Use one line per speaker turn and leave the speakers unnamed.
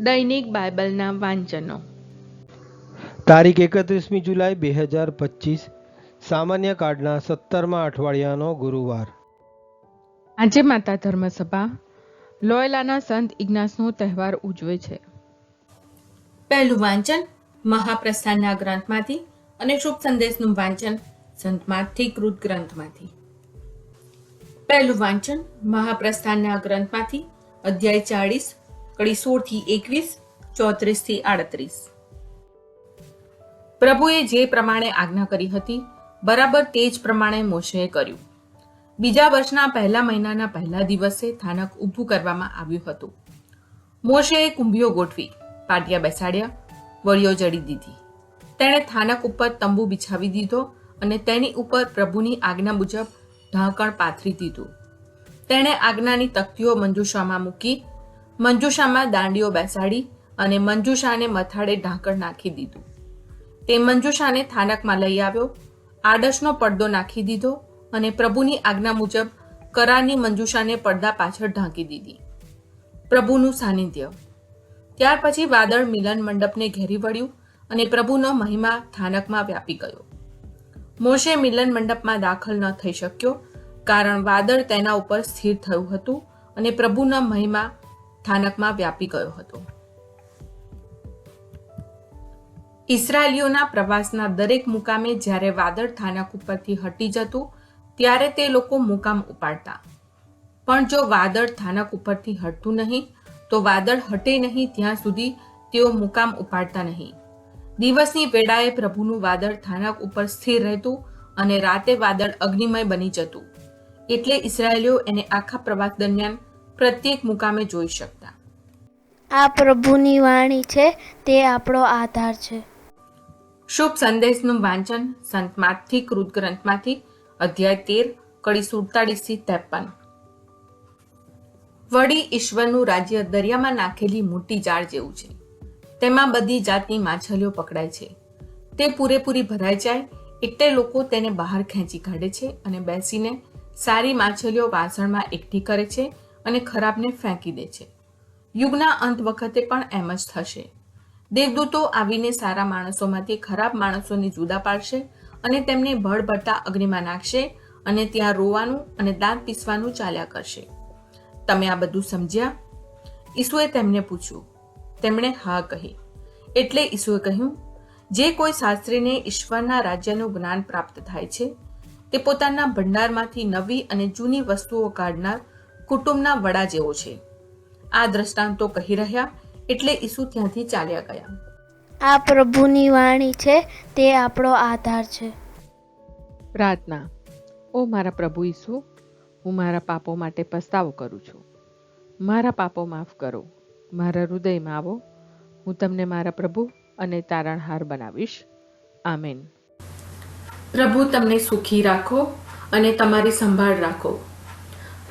દૈનિક બાઇબલના વાંચનો.
તારીખ એકત્રીસમી જુલાઈ બે હજાર પચીસ સામાન્ય કાર્ડના સત્તરમા અઠવાડિયાનો ગુરુવાર.
આજે માતા ધર્મસભા લોયલાના સંત ઇગ્નાસનો તહેવાર ઉજવે છે.
પહેલું વાંચન મહાપ્રસ્થાનના ગ્રંથમાંથી અને શુભ સંદેશનું વાંચન સંતમાંથી કૃત ગ્રંથમાંથી. પહેલું વાંચન મહાપ્રસ્થાનના ગ્રંથમાંથી અધ્યાય ચાળીસ કડી સોળથી એકવીસ, ચોત્રીસથી આડત્રીસ. પ્રભુએ જે પ્રમાણે આજ્ઞા કરી હતી, બરાબર તે જ પ્રમાણે મોશેએ કર્યું. બીજા વર્ષના પહેલા મહિનાના પહેલા દિવસે થાનક ઊભું કરવામાં આવ્યું હતું. મોશેએ કુંભીઓ ગોઠવી, પાટિયા બેસાડ્યા વળીઓ જડી દીધી. તેણે થાનક ઉપર તંબુ બિછાવી દીધો અને તેની ઉપર પ્રભુની આજ્ઞા મુજબ ઢાંકણ પાથરી દીધું. તેણે આજ્ઞાની તકતીઓ મંજુષામાં મૂકી મંજુષામાં દાંડીઓ બેસાડી અને મંજુષાને મથાળે ઢાંકણ નાખી દીધું. તે મંજુષાને થાનકમાં લઈ આવ્યો, આડશનો પડદો નાખી દીધો અને પ્રભુની આજ્ઞા મુજબ કરારની મંજુષાને પડદા પાછળ ઢાંકી દીધી. પ્રભુનું સાનિધ્ય. ત્યાર પછી વાદળ મિલન મંડપને ઘેરી વળ્યું અને પ્રભુનો મહિમા થાનકમાં વ્યાપી ગયો. મોશે મિલન મંડપમાં દાખલ ન થઈ શક્યો, કારણ વાદળ તેના ઉપર સ્થિર થયું હતું અને પ્રભુના મહિમા થાનકમાં વ્યાપી ગયો હતો. ઇસરાયલીઓના પ્રવાસના દરેક મુકામે જ્યારે વાદળ થાનક ઉપરથી હટી જતું, ત્યારે તે લોકો મુકામ ઉપાડતા. પણ જો વાદળ થાનક ઉપરથી હટતું નહીં, તો વાદળ હટે નહીં ત્યાં સુધી તેઓ મુકામ ઉપાડતા નહીં. દિવસની વેળાએ પ્રભુનું વાદળ થાનક ઉપર સ્થિર રહેતું અને રાતે વાદળ અગ્નિમય બની જતું. એટલે ઇસરાયલીઓ એને આખા પ્રવાસ દરમિયાન પ્રત્યેક મુકામે જોઈ શકતા.
આ પ્રભુની વાણી છે તે આપણો આધાર છે.
શુભ સંદેશનું વાંચન સંત માથી કૃત ગ્રંથમાંથી અધ્યાય તેર કડી સુડતાલીસથી ત્રેપન. વળી ઈશ્વરનું રાજ્ય દરિયામાં નાખેલી મોટી જાળ જેવું છે. તેમાં બધી જાતની માછલીઓ પકડાય છે. તે પૂરેપૂરી ભરાઈ જાય એટલે લોકો તેને બહાર ખેંચી કાઢે છે અને બેસીને સારી માછલીઓ વાસણમાં એકઠી કરે છે અને ખરાબને ફેંકી દે છે. યુગના અંત વખતે પણ એમ જ થશે. દેવદૂતો આવીને સારા માણસોમાંથી ખરાબ માણસોને જુદા પાડશે અને તેમને ભળભળતા અગ્નિમાં નાખશે અને ત્યાં રોવાનું અને દાંત પીસવાનું ચાલ્યા કરશે. તમે આ બધું સમજ્યા? ઈસુએ તેમને પૂછ્યું. તેમણે હા કહી. એટલે ઈસુએ કહ્યું, જે કોઈ શાસ્ત્રીને ઈશ્વરના રાજ્યનું જ્ઞાન પ્રાપ્ત થાય છે, તે પોતાના ભંડારમાંથી નવી અને જૂની વસ્તુઓ કાઢનાર કુટુંબના વડા જેવો છે. આ દ્રષ્ટાંતો કહી રહ્યા એટલે ઈસુ ત્યાંથી ચાલ્યા ગયા.
આ પ્રભુની વાણી છે તે આપણો આધાર છે.
પ્રાર્થના. ઓ મારા પ્રભુ ઈસુ હું મારા પાપો માટે પસ્તાવો કરું છું. મારા પાપો માફ કરો. મારા હૃદયમાં આવો. હું તમને મારા પ્રભુ અને તારણહાર બનાવીશ. આમેન.
પ્રભુ તમને સુખી રાખો અને તમારી સંભાળ રાખો.